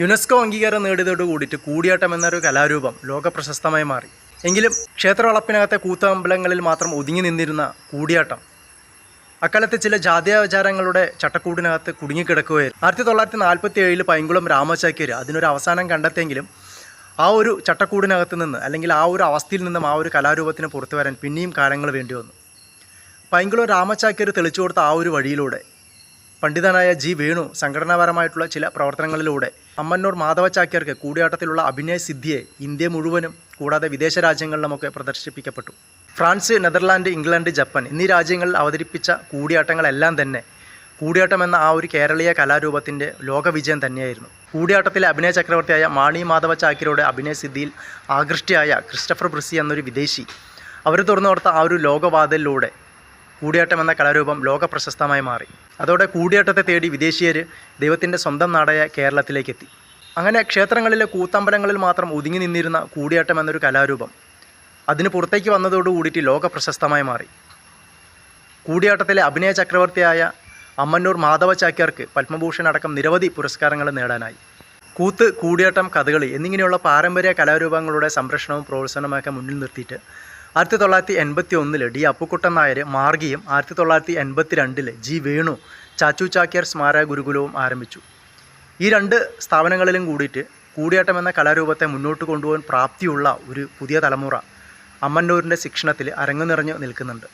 UNESCO അംഗീകാരം നേടിയതോട് കൂടിയിട്ട് കൂടിയാട്ടം എന്നൊരു കലാരൂപം ലോക പ്രശസ്തമായി മാറി. എങ്കിലും ക്ഷേത്ര വളപ്പിനകത്തെ കൂത്തമ്പലങ്ങളിൽ മാത്രം ഒതുങ്ങി നിന്നിരുന്ന കൂടിയാട്ടം അക്കാലത്ത് ചില ജാതീയാചാരങ്ങളുടെ ചട്ടക്കൂടിനകത്ത് കുടുങ്ങിക്കിടക്കുകയായിരുന്നു. ആയിരത്തി തൊള്ളായിരത്തി നാൽപ്പത്തി ഏഴിൽ പൈങ്കുളം രാമചാക്യര് അതിനൊരു അവസാനം കണ്ടെത്തിയെങ്കിലും ആ ഒരു ചട്ടക്കൂടിനകത്ത് നിന്ന് അല്ലെങ്കിൽ ആ ഒരു അവസ്ഥയിൽ നിന്നും ആ ഒരു കലാരൂപത്തിന് പുറത്തു വരാൻ പിന്നെയും കാലങ്ങൾ വേണ്ടി വന്നു. പൈങ്കുളം രാമചാക്യര് തെളിച്ചു കൊടുത്ത ആ ഒരു വഴിയിലൂടെ പണ്ഡിതനായ ജി വേണു സംഘടനാപരമായിട്ടുള്ള ചില പ്രവർത്തനങ്ങളിലൂടെ അമ്മന്നൂർ മാധവ ചാക്യാർക്ക് കൂടിയാട്ടത്തിലുള്ള അഭിനയ സിദ്ധിയെ ഇന്ത്യ മുഴുവനും കൂടാതെ വിദേശ രാജ്യങ്ങളിലുമൊക്കെ പ്രദർശിപ്പിക്കപ്പെട്ടു. ഫ്രാൻസ് നെതർലാൻഡ് ഇംഗ്ലണ്ട് ജപ്പാൻ എന്നീ രാജ്യങ്ങളിൽ അവതരിപ്പിച്ച കൂടിയാട്ടങ്ങളെല്ലാം തന്നെ കൂടിയാട്ടം എന്ന ആ ഒരു കേരളീയ കലാരൂപത്തിന്റെ ലോകവിജയം തന്നെയായിരുന്നു. കൂടിയാട്ടത്തിലെ അഭിനയ ചക്രവർത്തിയായ മാണി മാധവ അഭിനയ സിദ്ധിയിൽ ആകൃഷ്ടയായ ക്രിസ്റ്റഫർ ബ്രിസി എന്നൊരു വിദേശി. അവർ തുറന്നു കൊടുത്ത ആ ഒരു ലോകവാതിലിലൂടെ കൂടിയാട്ടം എന്ന കലാരൂപം ലോക പ്രശസ്തമായി മാറി. അതോടെ കൂടിയാട്ടത്തെ തേടി വിദേശീയർ ദൈവത്തിന്റെ സ്വന്തം നാടായ കേരളത്തിലേക്കെത്തി. അങ്ങനെ ക്ഷേത്രങ്ങളിലെ കൂത്തമ്പലങ്ങളിൽ മാത്രം ഒതുങ്ങി നിന്നിരുന്ന കൂടിയാട്ടം എന്നൊരു കലാരൂപം അതിന് പുറത്തേക്ക് വന്നതോടുകൂടിയിട്ട് ലോക പ്രശസ്തമായി മാറി. കൂടിയാട്ടത്തിലെ അഭിനയ ചക്രവർത്തിയായ അമ്മന്നൂർ മാധവ ചാക്യാർക്ക് പത്മഭൂഷൺ അടക്കം നിരവധി പുരസ്കാരങ്ങൾ നേടാനായി. കൂത്ത് കൂടിയാട്ടം കഥകളി എന്നിങ്ങനെയുള്ള പാരമ്പര്യ കലാരൂപങ്ങളുടെ സംരക്ഷണവും പ്രോത്സാഹനവുമൊക്കെ മുന്നിൽ നിർത്തിയിട്ട് ആയിരത്തി തൊള്ളായിരത്തി എൺപത്തി ഒന്നിൽ ഡി അപ്പുക്കുട്ടൻ നായർ മാർഗിയും ആയിരത്തി തൊള്ളായിരത്തി എൺപത്തി രണ്ടിൽ ജി വേണു ചാച്ചു ചാക്യർ സ്മാരക ഗുരുകുലവും ആരംഭിച്ചു. ഈ രണ്ട് സ്ഥാപനങ്ങളിലും കൂടിയിട്ട് കൂടിയാട്ടം എന്ന കലാരൂപത്തെ മുന്നോട്ട് കൊണ്ടുപോകാൻ പ്രാപ്തിയുള്ള ഒരു പുതിയ തലമുറ അമ്മന്നൂരിന്റെ ശിക്ഷണത്തിൽ അരങ്ങു നിറഞ്ഞു നിൽക്കുന്നുണ്ട്.